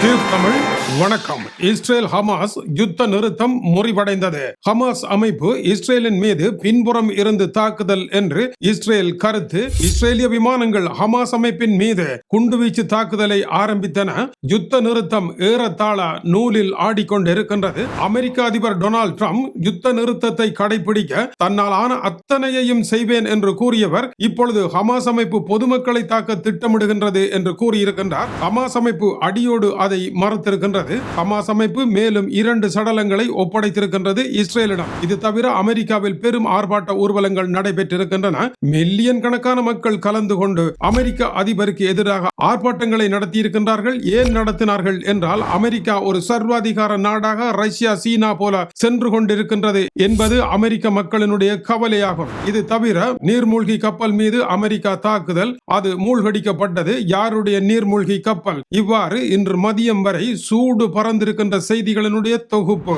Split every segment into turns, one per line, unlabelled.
Tube Tamil வணக்கம். Israel Hamas யுத்த நிறுத்தம் முறிவடைந்தது. ஹமாஸ் அமைப்பு இஸ்ரேலின் மீது பின்புறம் இருந்து தாக்குதல் என்று இஸ்ரேல் கருத்து. இஸ்ரேலிய விமானங்கள் ஹமாஸ் அமைப்பின் மீது குண்டுவீச்சு தாக்குதலை ஆரம்பித்தன. யுத்த நிறுத்தம் ஏறத்தாழ நூலில் ஆடிக்கொண்டிருக்கின்றது. அமெரிக்க அதிபர் டொனால்ட் ட்ரம்ப் யுத்த நிறுத்தத்தை கடைபிடிக்க தன்னால் ஆன அத்தனையையும் செய்வேன் என்று கூறியவர் இப்பொழுது ஹமாஸ் அமைப்பு பொதுமக்களை தாக்க திட்டமிடுகின்றது என்று கூறியிருக்கின்றார். ஹமாஸ் அமைப்பு அடியோடு அதை மறுத்திருக்கின்றது. ஹமாஸ் அமைப்பு மேலும் இரண்டு சடலங்களை ஒப்படைத்திருக்கின்றது இஸ்ரேலிடம். இது தவிர அமெரிக்காவில் பெரும் ஆர்ப்பாட்ட ஊர்வலங்கள் நடைபெற்றிருக்கின்றன. மில்லியன் கணக்கான மக்கள் கலந்து கொண்டு அமெரிக்க அதிபருக்கு எதிராக ஆர்ப்பாட்டங்களை நடத்தியிருக்கின்றார்கள். ஏன் நடத்தினார்கள் என்றால் அமெரிக்கா ஒரு சர்வாதிகார நாடாக ரஷ்யா சீனா போல சென்று கொண்டிருக்கின்றது என்பது அமெரிக்க மக்களினுடைய கவலையாகும். இது தவிர நீர்மூழ்கி கப்பல் மீது அமெரிக்கா தாக்குதல் அது மூழ்கடிக்கப்பட்டது. யாருடைய நீர்மூழ்கி கப்பல்? இவ்வாறு இன்று மதியம் வரை சூ சூடு பறந்திருக்கின்ற செய்திகளினுடைய தொகுப்பு.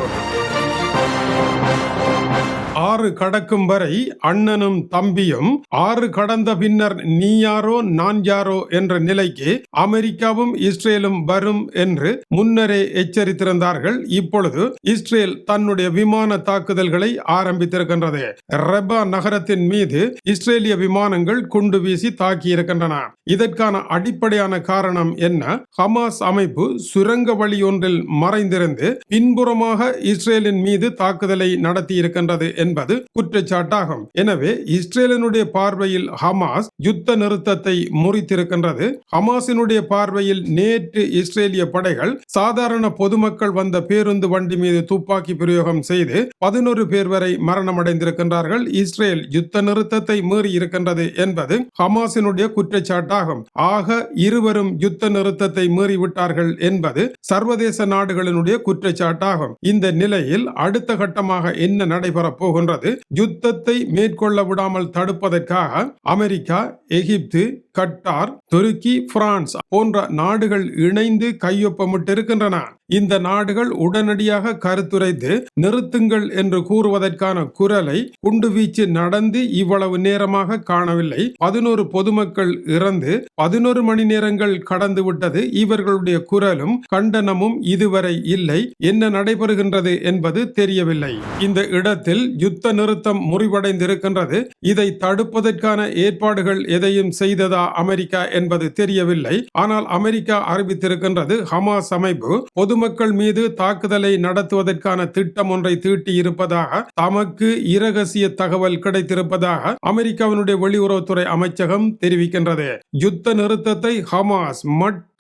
ஆறு கடக்கும் வரை அண்ணனும் தம்பியும் ஆறு கடந்த பின்னர் நீ யாரோ நான் யாரோ என்ற நிலைக்கு அமெரிக்காவும் இஸ்ரேலும் வரும் என்று முன்னரே எச்சரித்திருந்தார்கள். இப்பொழுது இஸ்ரேல் தன்னுடைய விமான தாக்குதல்களை ஆரம்பித்திருக்கின்றது. ரெபா நகரத்தின் மீது இஸ்ரேலிய விமானங்கள் குண்டு வீசி தாக்கியிருக்கின்றன. இதற்கான அடிப்படையான காரணம் என்ன? ஹமாஸ் அமைப்பு சுரங்க வழி ஒன்றில் மறைந்திருந்து பின்புறமாக இஸ்ரேலின் மீது தாக்குதலை நடத்தியிருக்கின்றது இருக்கின்றது என்பது குற்றச்சாட்டாகும். எனவே இஸ்ரேலினுடைய பார்வையில் ஹமாஸ் யுத்த நிறுத்தத்தை முறித்திருக்கின்றது. ஹமாஸினுடைய பார்வையில் நேற்று இஸ்ரேலிய படைகள் சாதாரண பொதுமக்கள் வந்த பேருந்து வண்டி மீது துப்பாக்கி பிரயோகம் செய்து பதினொரு பேர் வரை மரணமடைந்திருக்கின்றார்கள். இஸ்ரேல் யுத்த நிறுத்தத்தை மீறி இருக்கின்றது என்பது ஹமாஸினுடைய குற்றச்சாட்டாகும். ஆக இருவரும் யுத்த நிறுத்தத்தை மீறிவிட்டார்கள் என்பது சர்வதேச நாடுகளினுடைய குற்றச்சாட்டாகும். இந்த நிலையில் அடுத்த கட்டமாக என்ன நடைபெறப் போன்றது. யுத்தத்தை மேற்கொள்ள விடாமல் தடுப்பதற்காக America Egypt Qatar Turkey France போன்ற நாடுகள் இணைந்து கையொப்பமிட்டிருக்கின்றன. இந்த நாடுகள் உடனடியாக கருத்துரைத்து நிறுத்துங்கள் என்று கூறுவதற்கான குரலை குண்டுவீச்சு நடந்து இவ்வளவு நேரமாக காணவில்லை. பதினோரு பொதுமக்கள் இறந்து பதினோரு மணி நேரங்கள் கடந்து விட்டது. இவர்களுடைய குரலும் கண்டனமும் இதுவரை இல்லை. என்ன நடைபெறுகின்றது என்பது தெரியவில்லை. இந்த இடத்தில் யுத்த நிறுத்தம் முறிவடைந்திருக்கின்றது. இதை தடுப்பதற்கான ஏற்பாடுகள் எதையும் செய்ததா அமெரிக்கா என்பது தெரியவில்லை. ஆனால் அமெரிக்கா அறிவித்திருக்கின்றது ஹமாஸ் அமைப்பு பொதுமக்கள் மீது தாக்குதலை நடத்துவதற்கான திட்டம் ஒன்றை தீட்டி இருப்பதாக தமக்கு இரகசிய தகவல் கிடைத்திருப்பதாக அமெரிக்காவினுடைய வெளியுறவுத்துறை அமைச்சகம் தெரிவிக்கின்றது. யுத்த நிறுத்தத்தை ஹமாஸ்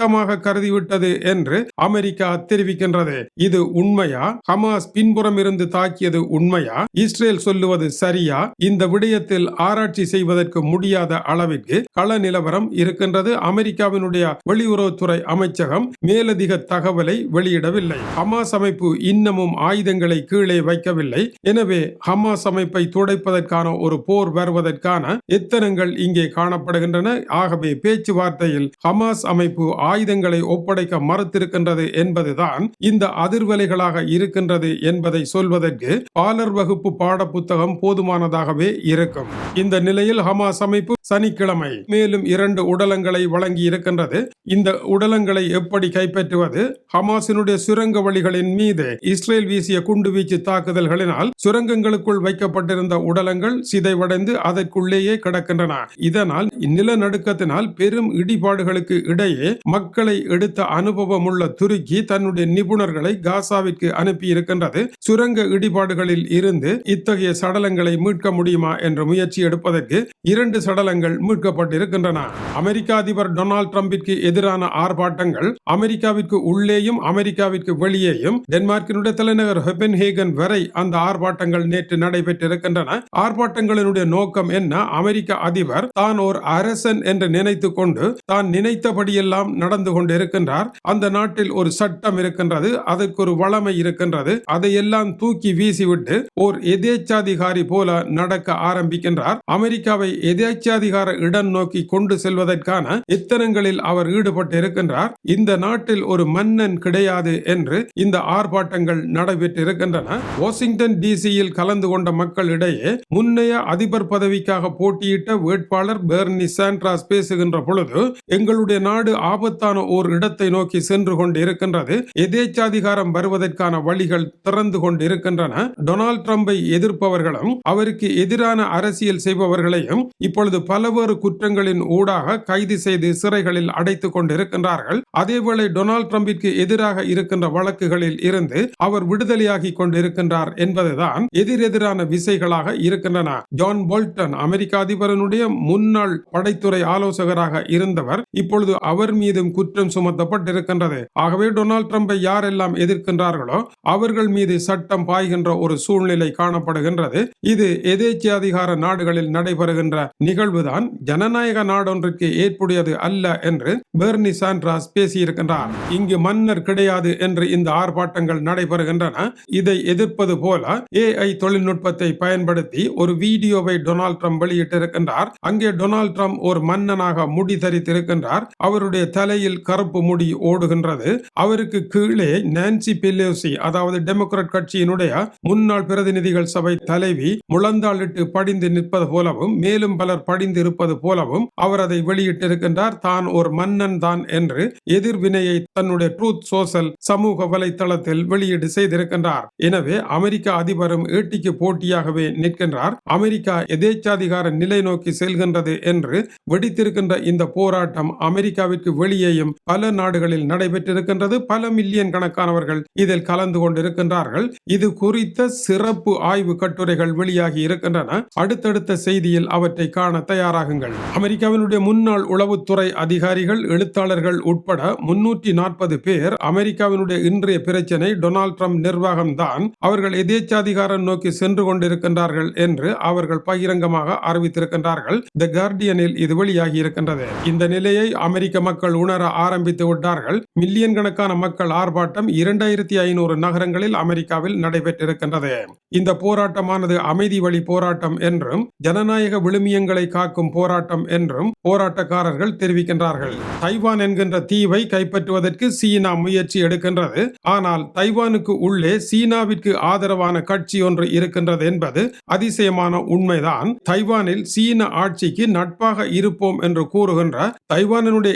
மட்டமாக கருதிவிட்டது என்று அமெரிக்கா தெரிவிக்கின்றது. இது உண்மையா? ஹமாஸ் பின்புறம் இருந்து தாக்கியது உண்மையா? இஸ்ரேல் சொல்லுவது சரியா? இந்த விடயத்தில் ஆராய்ச்சி செய்வதற்கு முடியாத அளவிற்கு கள நிலவரம் இருக்கின்றது. அமெரிக்காவினுடைய வெளியுறவுத்துறை அமைச்சகம் மேலதிக தகவலை வெளியிடவில்லை. ஹமாஸ் அமைப்பு இன்னமும் ஆயுதங்களை கீழே வைக்கவில்லை. எனவே ஹமாஸ் அமைப்பை துடைப்பதற்கான ஒரு போர் வருவதற்கான எத்தனங்கள் இங்கே காணப்படுகின்றன? ஆகவே பேச்சுவார்த்தையில் ஹமாஸ் அமைப்பு ஆயுதங்களை ஒப்படைக்க மறுத்திருக்கின்றது என்பதுதான் இந்த அதிர்வலைகளாக இருக்கின்றது என்பதை சொல்வதற்கு பாலர் வகுப்பு பாட புத்தகம் போதுமானதாகவே இருக்கும். இந்த நிலையில் ஹமாஸ் அமைப்பு சனிக்கிழமை மேலும் இரண்டு உடலங்களை வழங்கி இருக்கின்றது இந்த உடலங்களை எப்படி கைப்பற்றுவது? ஹமாஸினுடைய சுரங்க வழிகளின் மீது இஸ்ரேல் வீசிய குண்டுவீச்சு தாக்குதல்களினால் சுரங்கங்களுக்குள் வைக்கப்பட்டிருந்த உடலங்கள் சிதைவடைந்து அதற்குள்ளேயே கிடக்கின்றன. இதனால் நிலநடுக்கத்தினால் பெரும் இடிபாடுகளுக்கு இடையே மக்களை எடுத்த அனுபவம் உள்ள துருக்கி தன்னுடைய நிபுணர்களை காசாவிற்கு அனுப்பி இருக்கின்றது. சுரங்க இடிபாடுகளில் இருந்து இத்தகைய சடலங்களை மீட்க முடியுமா என்ற முயற்சி எடுப்பதற்கு இரண்டு சடலங்கள் மீட்கப்பட்டிருக்கின்றன. அமெரிக்க அதிபர் டொனால்ட் டிரம்பிற்கு எதிரான ஆர்ப்பாட்டங்கள் அமெரிக்காவிற்கு உள்ளேயும் அமெரிக்காவிற்கு வெளியேயும் டென்மார்க்கினுடைய தலைநகர் ஹெபன்ஹேகன் வரை அந்த ஆர்ப்பாட்டங்கள் நேற்று நடைபெற்றிருக்கின்றன. ஆர்ப்பாட்டங்களினுடைய நோக்கம் என்ன? அமெரிக்க அதிபர் தான் ஓர் அரசன் என்று நினைத்து கொண்டு தான் நினைத்தபடியெல்லாம் நடந்து கொண்டிருக்கின்றார். அந்த நாட்டில் ஒரு சட்டம் இருக்கின்றது. அதற்கு ஒரு வளமை இருக்கின்றது. அதையெல்லாம் தூக்கி வீசிவிட்டு ஓர் எதேச்சாதிகாரி போல நடக்க ஆரம்பிக்கின்றார். அமெரிக்காவை எதேச்சாதிகார இடம் நோக்கி கொண்டு செல்வதற்கான இத்தனங்களில் அவர் ஈடுபட்டு இருக்கின்றார் இந்த நாட்டில் ஒரு மன்னன் கிடையாது என்று இந்த ஆர்ப்பாட்டங்கள் நடைபெற்றிருக்கின்றன. வாஷிங்டன் டிசியில் கலந்து கொண்ட மக்களிடையே முன்னைய அதிபர் பதவிக்காக போட்டியிட்ட வேட்பாளர் பெர்னி சாண்ட்ராஸ் பேசுகின்ற பொழுது எங்களுடைய நாடு ஆபத்து ஆபத்தான ஓர் இடத்தை நோக்கி சென்று கொண்டு இருக்கின்றது எதேச்சாதிகாரம் வருவதற்கான வழிகள் திறந்து கொண்டு இருக்கின்றன டொனால்ட் ட்ரம்பை எதிர்ப்பவர்களும் அவருக்கு எதிரான அரசியல் செய்பவர்களையும் இப்பொழுது பலவேறு குற்றங்களின் ஊடாக கைது செய்து சிறைகளில் அடைத்துக் கொண்டிருக்கின்றார்கள். அதேவேளை டொனால்ட் ட்ரம்பிற்கு எதிராக இருக்கின்ற வழக்குகளில் இருந்து அவர் விடுதலையாகி கொண்டிருக்கின்றார் என்பதுதான் எதிரெதிரான விசைகளாக இருக்கின்றன. ஜான் போல்டன் அமெரிக்க அதிபரனுடைய முன்னாள் படைத்துறை ஆலோசகராக இருந்தவர் இப்பொழுது அவர் மீது மீதும் குற்றம் சுமத்தப்பட்டிருக்கின்றது. ஆகவே டொனால்ட் ட்ரம்பை யாரெல்லாம் எதிர்க்கின்றார்களோ அவர்கள் மீது சட்டம் பாய்கின்ற ஒரு சூழ்நிலை காணப்படுகின்றது. இது எதேச்சியாதிகார நாடுகளில் நடைபெறுகின்ற நிகழ்வுதான். ஜனநாயக நாடொன்றிற்கு ஏற்புடையது அல்ல என்று பெர்னி சாண்ட்ராஸ் பேசியிருக்கின்றார். இங்கு மன்னர் கிடையாது என்று இந்த ஆர்ப்பாட்டங்கள் நடைபெறுகின்றன. இதை எதிர்ப்பது போல ஏஐ தொழில்நுட்பத்தை பயன்படுத்தி ஒரு வீடியோவை டொனால்ட் ட்ரம்ப் வெளியிட்டிருக்கின்றார். அங்கே டொனால்ட் ட்ரம்ப் ஒரு மன்னனாக முடி தரித்திருக்கின்றார். அவருடைய தலையில் கருப்பு முடி ஓடுகின்றது. அவருக்கு கீழே நான்சி பெலோசி அதாவது டெமோக்ராட் கட்சியினுடைய முன்னாள் பிரதிநிதிகள் சபை தலைவி முழந்தாளிட்டு படிந்து நிற்பது போலவும் மேலும் பலர் படிந்து இருப்பது போலவும் அவர் அதை வெளியிட்டிருக்கின்றார். தான் ஒரு மன்னன் தான் என்று எதிர்வினையை தன்னுடைய ட்ரூத் சோசல் சமூக வலைத்தளத்தில் வெளியீடு செய்திருக்கின்றார். எனவே அமெரிக்க அதிபரும் ஈட்டிக்கு போட்டியாகவே நிற்கின்றார். அமெரிக்கா எதேச்சாதிகார நிலை நோக்கி செல்கின்றது என்று வெடித்திருக்கின்ற இந்த போராட்டம் அமெரிக்காவிற்கு வெளியே போட்டியையும் பல நாடுகளில் நடைபெற்றிருக்கின்றது. பல மில்லியன் கணக்கானவர்கள் இதில் கலந்து கொண்டிருக்கின்றார்கள். இது குறித்த சிறப்பு ஆய்வு கட்டுரைகள் வெளியாகி இருக்கின்றன. அடுத்தடுத்த செய்தியில் அவற்றை காண தயாராகுங்கள். அமெரிக்காவினுடைய முன்னாள் உளவுத்துறை அதிகாரிகள் எழுத்தாளர்கள் உட்பட முன்னூற்றி நாற்பது பேர் அமெரிக்காவினுடைய இன்றைய பிரச்சனை டொனால்ட் ட்ரம்ப் நிர்வாகம் தான் அவர்கள் எதேச்சாதிகாரம் நோக்கி சென்று கொண்டிருக்கின்றார்கள் என்று அவர்கள் பகிரங்கமாக அறிவித்திருக்கின்றார்கள். த கார்டியனில் இது வெளியாகி இருக்கின்றது. இந்த நிலையை அமெரிக்க மக்கள் உணர் ஆரம்பித்து விட்டார்கள். மில்லியன் கணக்கான மக்கள் ஆர்ப்பாட்டம் இரண்டாயிரத்தி ஐநூறு நகரங்களில் அமெரிக்காவில் நடைபெற்றிருக்கின்றது. இந்த போராட்டமானது அமைதி வழி போராட்டம் என்றும் ஜனநாயக விழுமியங்களை காக்கும் போராட்டம் என்றும் போராட்டக்காரர்கள் தெரிவிக்கின்றார்கள். தைவான் என்கின்ற தீவை கைப்பற்றுவதற்கு சீனா முயற்சி எடுக்கின்றது. ஆனால் தைவானுக்கு உள்ளே சீனாவிற்கு ஆதரவான கட்சி ஒன்று இருக்கின்றது என்பது அதிசயமான உண்மைதான். தைவானில் சீன ஆட்சிக்கு நட்பாக இருப்போம் என்று கூறுகின்ற தைவானினுடைய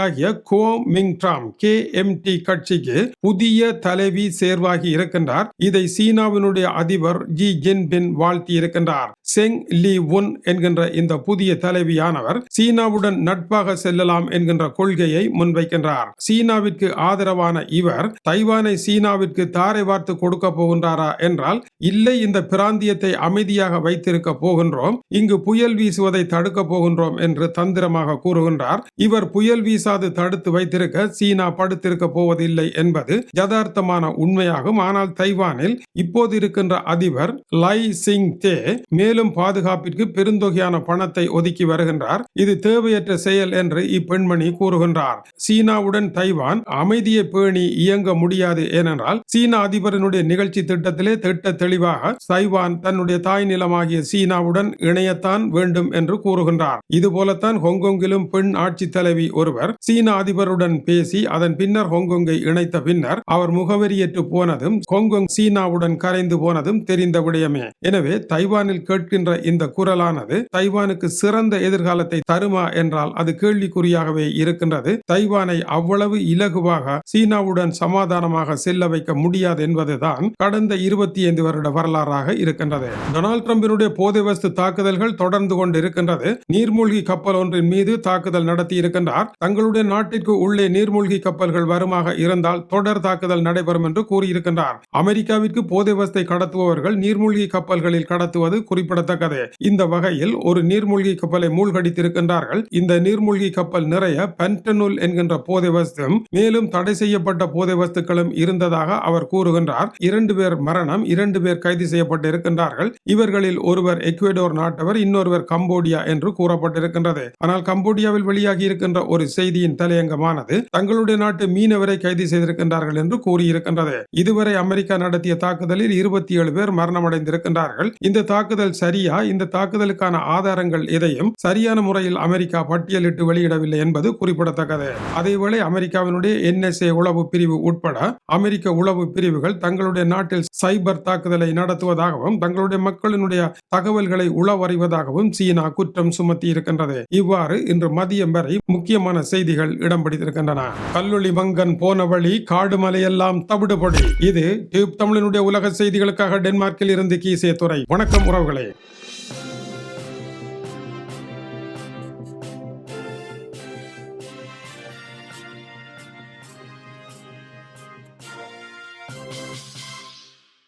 கட்சியாகிய Kuomintang K M T கட்சிக்கு புதிய தலைவி சேர்வாகி இருக்கின்றார். இதை சீனாவினுடைய அதிபர் ஜி ஜின்பின் வாழ்த்தி இருக்கின்றார். செங் லி உன் என்கின்ற இந்த புதிய தலைவியானவர் சீனாவுடன் நட்பாக செல்லலாம் என்கின்ற கொள்கையை முன்வைக்கின்றார். சீனாவிற்கு ஆதரவான இவர் தைவானை சீனாவிற்கு தாரை வார்த்து கொடுக்க போகின்றாரா என்றால் இல்லை இந்த பிராந்தியத்தை அமைதியாக வைத்திருக்க போகின்றோம். இங்கு புயல் வீசுவதை தடுக்க போகின்றோம் என்று தந்திரமாக கூறுகின்றார். இவர் புயல் வீச வீசாது தடுத்து வைத்திருக்க சீனா படுத்திருக்க போவதில்லை என்பது யதார்த்தமான உண்மையாகும். ஆனால் தைவானில் இப்போது இருக்கின்ற அதிபர் லை சிங் தே மேலும் பாதுகாப்பிற்கு பெருந்தொகையான பணத்தை ஒதுக்கி வருகின்றார். இது தேவையற்ற செயல் என்று இப்பெண்மணி கூறுகின்றார். சீனாவுடன் தைவான் அமைதியை பேணி இயங்க முடியாது ஏனென்றால் சீன அதிபரனுடைய நிகழ்ச்சி திட்டத்திலே திட்ட தெளிவாக தைவான் தன்னுடைய தாய் நிலமாகிய சீனாவுடன் இணையத்தான் வேண்டும் என்று கூறுகின்றார். இதுபோலத்தான் ஹொங்கொங்கிலும் பெண் ஆட்சி தலைவி ஒருவர் சீன அதிபருடன் பேசி அதன் பின்னர் ஹாங்காங்கை இணைத்த பின்னர் அவர் முகவரியற்று போனதும் ஹாங்காங் சீனாவுடன் கரைந்து போனதும் தெரிந்த விடயமே. எனவே தைவானில் கேட்கின்ற இந்த குரலானது தைவானுக்கு சிறந்த எதிர்காலத்தை தருமா என்றால் அது கேள்விக்குறியாகவே இருக்கின்றது. தைவானை அவ்வளவு இலகுவாக சீனாவுடன் சமாதானமாக செல்ல வைக்க முடியாது என்பதுதான் கடந்த இருபத்தி ஐந்து வருட வரலாறாக இருக்கின்றது. டொனால்ட் டிரம்பினுடைய போதை வஸ்து தாக்குதல்கள் தொடர்ந்து கொண்டு இருக்கின்றது நீர்மூழ்கி கப்பல் ஒன்றின் மீது தாக்குதல் நடத்தி இருக்கின்றார் தங்கள் அவர்களுடைய நாட்டிற்கு உள்ளே நீர்மூழ்கி கப்பல்கள் வருமாக இருந்தால் தொடர் தாக்குதல் நடைபெறும் என்று கூறியிருக்கின்றார். அமெரிக்காவிற்கு போதை வஸ்தை கடத்துபவர்கள் நீர்மூழ்கி கப்பல்களில் கடத்துவது குறிப்பிடத்தக்கது. இந்த வகையில் ஒரு நீர்மூழ்கி கப்பலை மூழ்கடித்திருக்கின்றார்கள். இந்த நீர்மூழ்கி கப்பல் நிறைய பென்டனுல் என்கின்ற போதை வஸ்தும் மேலும் தடை செய்யப்பட்ட போதை வஸ்துக்களும் இருந்ததாக அவர் கூறுகின்றார். இரண்டு பேர் மரணம் இரண்டு பேர் கைது செய்யப்பட்டு இருக்கின்றார்கள் இவர்களில் ஒருவர் எக்வேடோர் நாட்டவர் இன்னொருவர் கம்போடியா என்று கூறப்பட்டிருக்கின்றது. ஆனால் கம்போடியாவில் வெளியாகி இருக்கின்ற ஒரு செய்தி செய்தியின் தலையங்கமானது தங்களுடைய நாட்டு மீனவரை கைது செய்திருக்கின்றார்கள் என்று கூறியிருக்கின்றது. இதுவரை அமெரிக்கா நடத்திய தாக்குதலில் இருபத்தி ஏழு பேர் மரணமடைந்திருக்கின்றார்கள். இந்த தாக்குதல் சரியா? இந்த தாக்குதலுக்கான ஆதாரங்கள் எதையும் சரியான முறையில் அமெரிக்கா பட்டியலிட்டு வெளியிடவில்லை என்பது குறிப்பிடத்தக்கது. அதேவேளை அமெரிக்காவினுடைய என்எஸ்ஏ உளவு பிரிவு உட்பட அமெரிக்க உளவு பிரிவுகள் தங்களுடைய நாட்டில் சைபர் தாக்குதலை நடத்துவதாகவும் தங்களுடைய மக்களினுடைய தகவல்களை உளவறிவதாகவும் சீனா குற்றம் சுமத்தி இருக்கின்றது இவ்வாறு இன்று மதியம் வரை முக்கியமான செய்தி செய்திகள் இடம் பிடித்திருக்கின்றன கல்லொளி மங்கன் போன வழி காடு மலையெல்லாம் தவிடுபொடி. இது டியூப் தமிழனுடைய உலக செய்திகளுக்காக டென்மார்க்கில் இருந்து கீசே துறை வணக்கம் உறவுகளே.